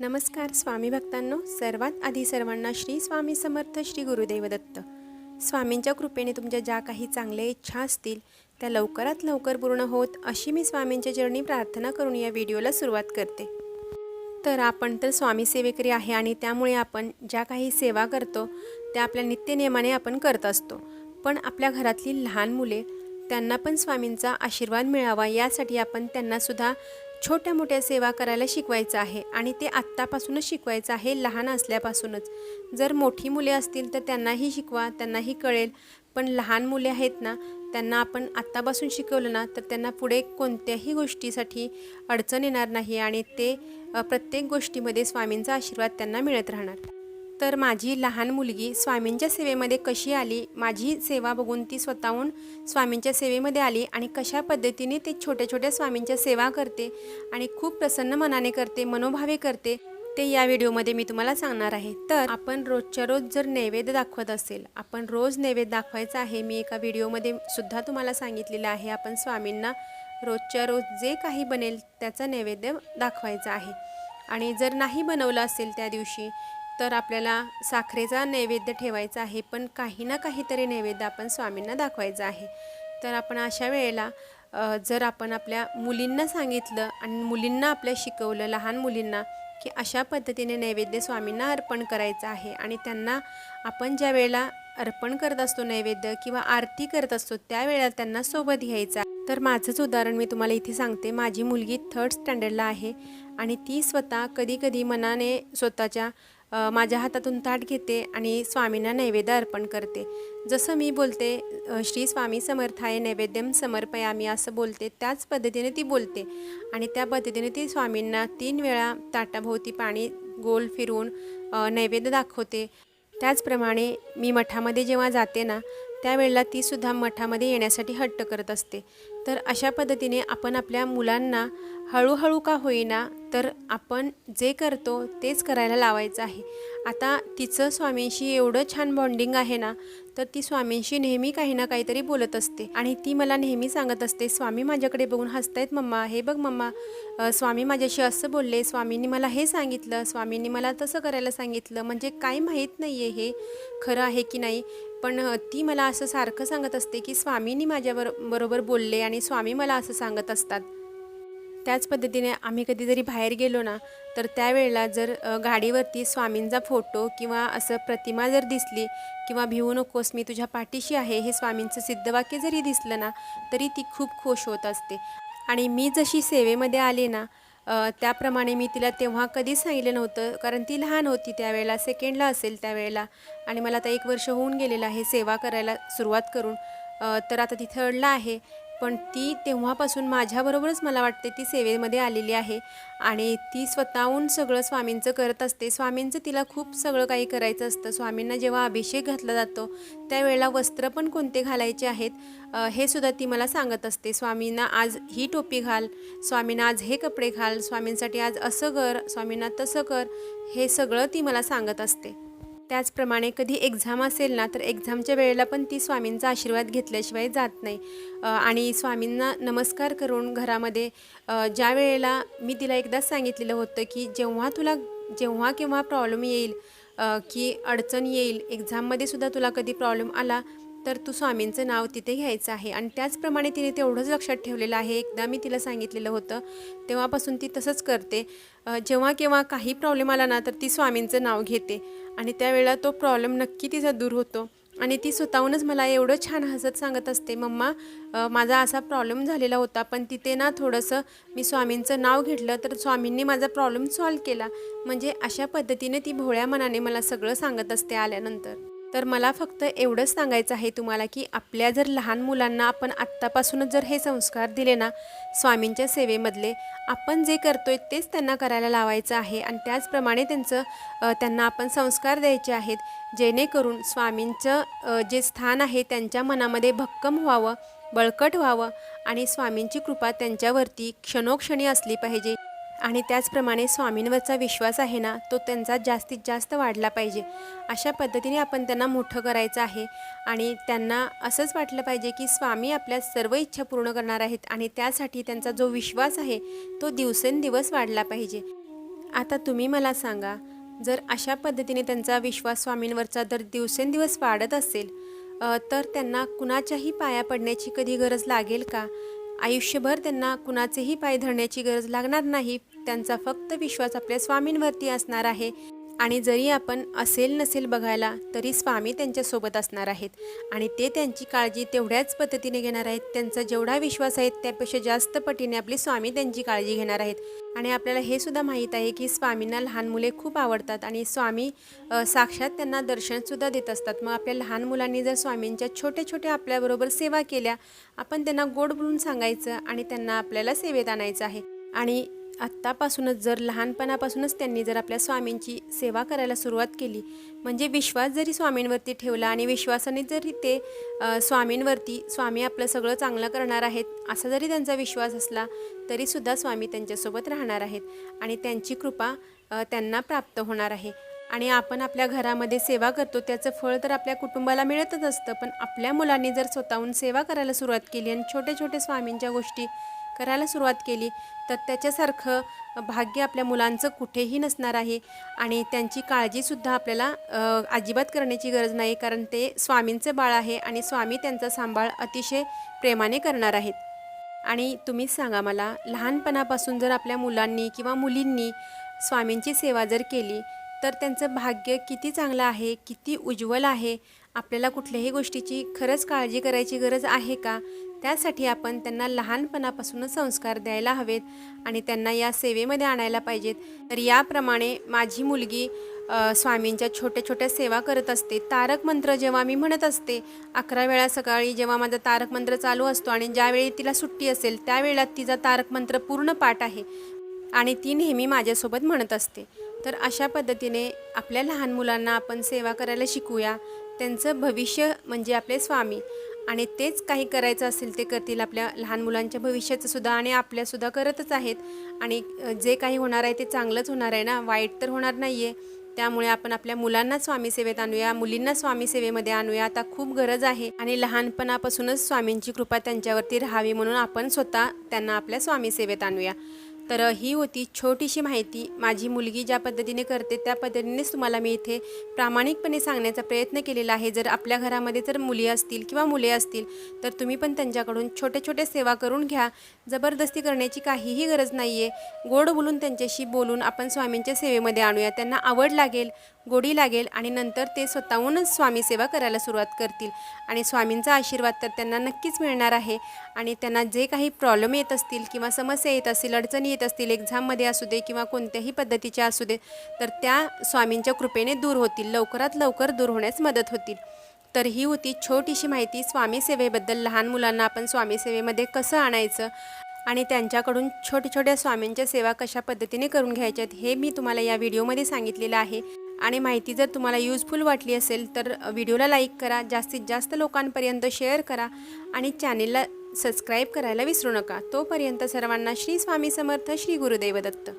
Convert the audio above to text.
नमस्कार स्वामी भक्तांनो सर्वात आधी सर्वांना श्री स्वामी समर्थ श्री गुरुदेव दत्त स्वामींच्या कृपेने तुमच्या ज्या काही चांगल्या इच्छा असतील त्या लवकरात लवकर पूर्ण होत अशी मी स्वामींच्या चरणी प्रार्थना करून या व्हिडिओला सुरुवात करते. तर आपण तर स्वामी सेवेकरी आहे आणि त्यामुळे आपण ज्या काही सेवा करतो त्या आपल्या नित्यनियमाने आपण करत असतो. पण आपल्या घरातली लहान मुले त्यांना पण स्वामींचा आशीर्वाद मिळावा यासाठी आपण त्यांनासुद्धा छोट्या मोठ्या सेवा करायला शिकवायचं आहे आणि ते आत्तापासूनच शिकवायचं आहे लहान असल्यापासूनच. जर मोठी मुले असतील तर त्यांनाही शिकवा त्यांनाही कळेल. पण लहान मुले आहेत ना त्यांना आपण आत्तापासून शिकवलं ना तर त्यांना पुढे कोणत्याही गोष्टीसाठी अडचण येणार नाही आणि ते प्रत्येक गोष्टीमध्ये स्वामींचा आशीर्वाद त्यांना मिळत राहणार. तर माझी लहान मुलगी स्वामींच्या सेवेमध्ये कशी आली? माझी सेवा बघून ती स्वतःहून स्वामींच्या सेवेमध्ये आली आणि कशा पद्धतीने ते छोट्या छोट्या स्वामींच्या सेवा करते आणि खूप प्रसन्न मनाने करते मनोभावे करते ते या व्हिडिओमध्ये मी तुम्हाला सांगणार आहे. तर आपण रोजच्या रोज जर नैवेद्य दाखवत असेल आपण रोज नैवेद्य दाखवायचा आहे मी एका व्हिडिओमध्ये सुद्धा तुम्हाला सांगितलेलं आहे आपण स्वामींना रोजच्या रोज जे काही बनेल त्याचा नैवेद्य दाखवायचा आहे. आणि जर नाही बनवलं असेल त्या दिवशी तर आपल्याला साखरेचा नैवेद्य ठेवायचा आहे पण काही ना काहीतरी नैवेद्य आपण स्वामींना दाखवायचं आहे तर आपण अशा वेळेला जर आपण आपल्या मुलींना सांगितलं आणि मुलींना आपल्या शिकवलं लहान मुलींना की अशा पद्धतीने नैवेद्य स्वामींना अर्पण करायचं आहे आणि त्यांना आपण ज्या वेळेला अर्पण करत असतो नैवेद्य किंवा आरती करत असतो त्यावेळेला त्यांना सोबत घ्यायचा आहे. तर माझंच उदाहरण मी तुम्हाला इथे सांगते माझी मुलगी थर्ड स्टँडर्डला आहे आणि ती स्वतः कधी कधी मनाने स्वतःच्या माझ्या हातातून ताट घेते आणि स्वामींना नैवेद्य अर्पण करते. जसं मी बोलते श्री स्वामी समर्थाय नैवेद्यम समर्पयामी असं बोलते त्याच पद्धतीने ती बोलते. आणि त्या पद्धतीने ती स्वामींना तीन वेळा ताटाभोवती पाणी गोल फिरून नैवेद्य दाखवते. त्याचप्रमाणे मी मठामध्ये जेव्हा जाते ना त्यावेळेला तीसुद्धा मठामध्ये येण्यासाठी हट्ट करत असते. तर अशा पद्धतीने आपण आपल्या मुलांना हळूहळू का होईना तर आपण जे करतो तेच करायला लावायचं आहे. आता तिचं स्वामींशी एवढं छान बॉन्डिंग आहे ना तर ती स्वामींशी नेहमी काही ना काहीतरी बोलत असते. आणि ती मला नेहमी सांगत असते स्वामी माझ्याकडे बघून हसतायत मम्मा हे बघ मम्मा स्वामी माझ्याशी असं बोलले स्वामींनी मला हे सांगितलं स्वामींनी मला तसं करायला सांगितलं म्हणजे काही माहीत नाही आहे हे खरं आहे की नाही. पण ती मला असं सारखं सांगत असते की स्वामींनी माझ्यावर बरोबर बोलले आणि स्वामी मला असं सांगत असतात. त्याच पद्धतीने आम्ही कधीतरी बाहेर गेलो ना तर त्यावेळेला जर गाडीवरती स्वामींचा फोटो किंवा असं प्रतिमा जर दिसली किंवा भिवू नकोस मी तुझ्या पाठीशी आहे हे स्वामींचं सिद्धवाक्य जरी दिसलं ना तरी ती खूप खुश होत असते. आणि मी जशी सेवेमध्ये आले ना त्याप्रमाणे मी तिला तेव्हा कधीच सांगितलं नव्हतं कारण ती लहान होती त्यावेळेला सेकंडला असेल त्यावेळेला. आणि मला आता एक वर्ष होऊन गेलेलं आहे सेवा करायला सुरुवात करून. तर आता ती थर्डला आहे. पण ती तेव्हापासून माझ्याबरोबरच मला वाटते ती सेवेमध्ये आलेली आहे आणि ती स्वतःहून सगळं स्वामींचं करत असते. स्वामींचं तिला खूप सगळं काही करायचं असतं. स्वामींना जेव्हा अभिषेक घातला जातो त्यावेळेला वस्त्र पण कोणते घालायचे आहेत हे सुद्धा ती मला सांगत असते. स्वामींना आज ही टोपी घाल स्वामींना आज हे कपडे घाल स्वामींसाठी आज असं कर स्वामींना तसं कर हे सगळं ती मला सांगत असते. त्याचप्रमाणे कधी एक्झाम असेल ना तर एक्झामच्या वेळेला पण ती स्वामींचा आशीर्वाद घेतल्याशिवाय जात नाही. आणि स्वामींना नमस्कार करून घरामध्ये ज्या वेळेला मी तिला एकदाच सांगितलेलं होतं की जेव्हा तुला जेव्हा केव्हा प्रॉब्लेम येईल की अडचण येईल एक्झाममध्ये सुद्धा तुला कधी प्रॉब्लेम आला तर तू स्वामींचं नाव तिथे घ्यायचं आहे. आणि त्याचप्रमाणे तिने तेवढंच लक्षात ठेवलेलं आहे. एकदा मी तिला सांगितलेलं होतं. तेव्हापासून ती तसंच करते. जेव्हा केव्हा काही प्रॉब्लेम आला ना तर ती स्वामींचं नाव घेते. आणि त्यावेळेला तो प्रॉब्लेम नक्की तिचा दूर होतो. आणि ती स्वतःहूनच मला एवढं छान हसत सांगत असते मम्मा माझा असा प्रॉब्लेम झालेला होता पण तिथे ना थोडंसं मी स्वामींचं नाव घेतलं तर स्वामींनी माझा प्रॉब्लेम सॉल्व केला. म्हणजे अशा पद्धतीने ती भोळ्या मनाने मला सगळं सांगत असते आल्यानंतर. तर मला फक्त एवढंच सांगायचं आहे तुम्हाला की आपल्या जर लहान मुलांना आपण आत्तापासूनच जर हे संस्कार दिले ना स्वामींच्या सेवेमधले आपण जे करतोय तेच त्यांना करायला लावायचं आहे. आणि त्याचप्रमाणे त्यांचं त्यांना आपण संस्कार द्यायचे आहेत जेणेकरून स्वामींचं जे स्थान आहे त्यांच्या मनामध्ये भक्कम व्हावं बळकट व्हावं आणि स्वामींची कृपा त्यांच्यावरती क्षणोक्षणी असली पाहिजे. आणि त्याचप्रमाणे स्वामींवरचा विश्वास आहे ना तो त्यांचा जास्तीत जास्त वाढला पाहिजे. अशा पद्धतीने आपण त्यांना मोठं करायचं आहे आणि त्यांना असंच वाटलं पाहिजे की स्वामी आपल्या सर्व इच्छा पूर्ण करणार आहेत आणि त्यासाठी त्यांचा जो विश्वास आहे तो दिवसेंदिवस वाढला पाहिजे. आता तुम्ही मला सांगा जर अशा पद्धतीने त्यांचा विश्वास स्वामींवरचा दर दिवसेंदिवस वाढत असेल तर त्यांना कुणाच्याही पाया पडण्याची कधी गरज लागेल का? आयुष्यभर त्यांना कुणाचेही पाय धरण्याची गरज लागणार नाही त्यांचा फक्त विश्वास आपल्या स्वामींवरती असणार आहे. आणि जरी आपण असेल नसेल बघायला तरी स्वामी त्यांच्यासोबत असणार आहेत. आणि ते त्यांची काळजी तेवढ्याच पद्धतीने घेणार आहेत. त्यांचा जेवढा विश्वास आहे त्यापेक्षा जास्त पटीने आपले स्वामी त्यांची काळजी घेणार आहेत. आणि आपल्याला हे सुद्धा माहीत आहे की स्वामींना लहान मुले खूप आवडतात. आणि स्वामी साक्षात त्यांना दर्शनसुद्धा देत असतात. मग आपल्या लहान मुलांनी जर स्वामींच्या छोट्या छोट्या आपल्याबरोबर सेवा केल्या आपण त्यांना गोड बोलून सांगायचं आणि त्यांना आपल्याला सेवेत आणायचं आहे. आणि आत्तापासूनच जर लहानपणापासूनच त्यांनी जर आपल्या स्वामींची सेवा करायला सुरुवात केली म्हणजे विश्वास जरी स्वामींवरती ठेवला आणि विश्वासाने जरी ते स्वामींवरती स्वामी आपलं सगळं चांगलं करणार आहेत असा जरी त्यांचा विश्वास असला तरीसुद्धा स्वामी त्यांच्यासोबत राहणार आहेत आणि त्यांची कृपा त्यांना प्राप्त होणार आहे. आणि आपण आपल्या घरामध्ये सेवा करतो त्याचं फळ तर आपल्या कुटुंबाला मिळतच असतं पण आपल्या मुलांनी जर स्वतःहून सेवा करायला सुरुवात केली आणि छोटे छोटे स्वामींच्या गोष्टी करायला सुरुवात केली तर त्याच्यासारखं भाग्य आपल्या मुलांचं कुठेही नसणार आहे आणि त्यांची काळजीसुद्धा आपल्याला अजिबात करण्याची गरज नाही कारण ते स्वामींचं बाळ आहे आणि स्वामी त्यांचा सांभाळ अतिशय प्रेमाने करणार आहेत. आणि तुम्हीच सांगा मला लहानपणापासून जर आपल्या मुलांनी किंवा मुलींनी स्वामींची सेवा जर केली तर त्यांचं भाग्य किती चांगलं आहे किती उज्ज्वल आहे? आपल्याला कुठल्याही गोष्टीची खरंच काळजी करायची गरज आहे का? त्यासाठी आपण त्यांना लहानपणापासूनच संस्कार द्यायला हवेत आणि त्यांना या सेवेमध्ये आणायला पाहिजेत. तर याप्रमाणे माझी मुलगी स्वामींच्या छोट्या छोट्या सेवा करत असते. तारक मंत्र जेव्हा मी म्हणत असते अकरा वेळा सकाळी जेव्हा माझा तारक मंत्र चालू असतो आणि ज्यावेळी तिला सुट्टी असेल त्यावेळेला तिचा तारक मंत्र पूर्ण पाठ आहे आणि ती नेहमी माझ्यासोबत म्हणत असते. तर अशा पद्धतीने आपल्या लहान मुलांना आपण सेवा करायला शिकूया. त्यांचं भविष्य म्हणजे आपले स्वामी. आणि तेच काही करायचं असेल ते करतील आपल्या लहान मुलांच्या भविष्याचं सुद्धा आणि आपल्यासुद्धा करतच आहेत. आणि जे काही होणार आहे ते चांगलंच होणार आहे ना? वाईट तर होणार नाही आहे त्यामुळे आपण आपल्या मुलांना स्वामी सेवेत आणूया मुलींना स्वामी सेवेमध्ये आणूया. आता खूप गरज आहे. आणि लहानपणापासूनच स्वामींची कृपा त्यांच्यावरती राहावी म्हणून आपण स्वतः त्यांना आपल्या स्वामी सेवेत आणूया. तर ही होती छोटीशी माहिती. माझी मुलगी ज्या पद्धतीने करते त्या पद्धतीनेच तुम्हाला मी इथे प्रामाणिकपणे सांगण्याचा प्रयत्न केलेला आहे. जर आपल्या घरामध्ये जर मुली असतील किंवा मुले असतील तर तुम्ही पण त्यांच्याकडून छोटे छोटे सेवा करून घ्या. जबरदस्ती करण्याची काहीही गरज नाही आहे गोड बोलून त्यांच्याशी बोलून आपण स्वामींच्या सेवेमध्ये आणूया. त्यांना आवड लागेल गोडी लागेल आणि नंतर ते स्वतःहूनच स्वामी सेवा करायला सुरुवात करतील. आणि स्वामींचा आशीर्वाद तर त्यांना नक्कीच मिळणार आहे. आणि त्यांना जे काही प्रॉब्लेम येत असतील किंवा समस्या येत असतील अडचणी घेत असतील एक्झाममध्ये असू दे किंवा कोणत्याही पद्धतीच्या असू दे तर त्या स्वामींच्या कृपेने दूर होतील लवकरात लवकर दूर होण्यास मदत होतील. तर ही होती छोटीशी माहिती स्वामी सेवेबद्दल. लहान मुलांना आपण स्वामी सेवेमध्ये कसं आणायचं आणि त्यांच्याकडून छोट्या छोट्या स्वामींच्या सेवा कशा पद्धतीने करून घ्यायच्यात हे मी तुम्हाला या व्हिडिओमध्ये सांगितलेलं आहे. आणि माहिती जर तुम्हाला यूजफुल वाटली असेल तर व्हिडिओला लाईक करा जास्तीत जास्त लोकांपर्यंत शेअर करा आणि चॅनेलला सबस्क्राईब करायला विसरू नका. तोपर्यंत सर्वांना श्री स्वामी समर्थ श्री गुरुदेव दत्त.